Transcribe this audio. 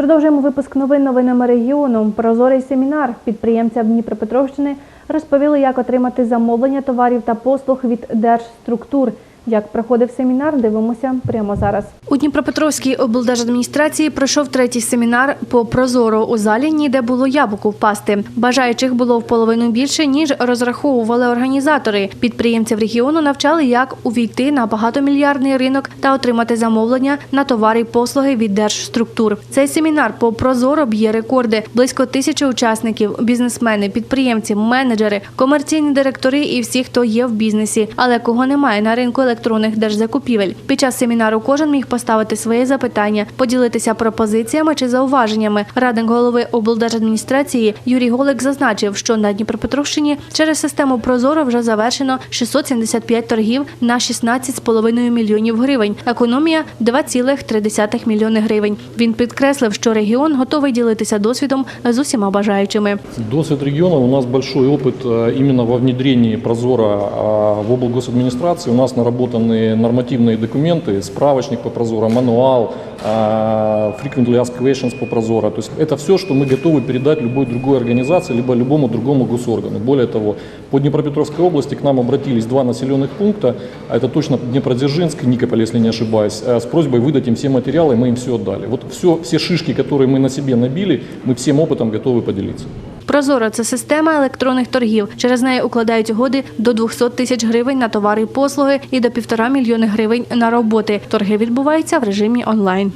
Продовжуємо випуск новин новинами регіону. Прозорий семінар підприємцям Дніпропетровщини розповіли, як отримати замовлення товарів та послуг від держструктур. Як проходив семінар, дивимося прямо зараз. У Дніпропетровській облдержадміністрації пройшов третій семінар по прозоро у залі, ніде було яблуку впасти. Бажаючих було в половину більше ніж розраховували організатори. Підприємців регіону навчали, як увійти на багатомільярдний ринок та отримати замовлення на товари й послуги від держструктур. Цей семінар по прозоро б'є рекорди. Близько тисячі учасників, бізнесмени, підприємці, менеджери, комерційні директори і всі, хто є в бізнесі, але кого немає на ринку електронних держзакупівель. Під час семінару кожен міг поставити свої запитання, поділитися пропозиціями чи зауваженнями. Радник голови облдержадміністрації Юрій Голик зазначив, що на Дніпропетровщині через систему Прозоро вже завершено 675 торгів на 16,5 мільйонів гривень. Економія 2,3 мільйони гривень. Він підкреслив, що регіон готовий ділитися досвідом з усіма бажаючими. Досвид региона, у нас большой опыт э, именно во внедрении Прозора а, в облгосадминистрации. У нас наработаны нормативные документы, справочник по Прозора, мануал, а, frequently asked questions по Прозора. То есть это все, что мы готовы передать любой другой организации, либо любому другому госоргану. Более того, по Днепропетровской области к нам обратились два населенных пункта, а это точно Днепродзержинск, Никополь, если не ошибаюсь, э, с просьбой выдать им все материалы, мы им все отдали. Вот все, все шишки, которые мы на себе набили, мы всем опытом готовы поделиться. Прозоро це система електронних торгів. Через неї укладають угоди до 200 тисяч гривень на товари і послуги і до півтора мільйони гривень на роботи. Торги відбуваються в режимі онлайн.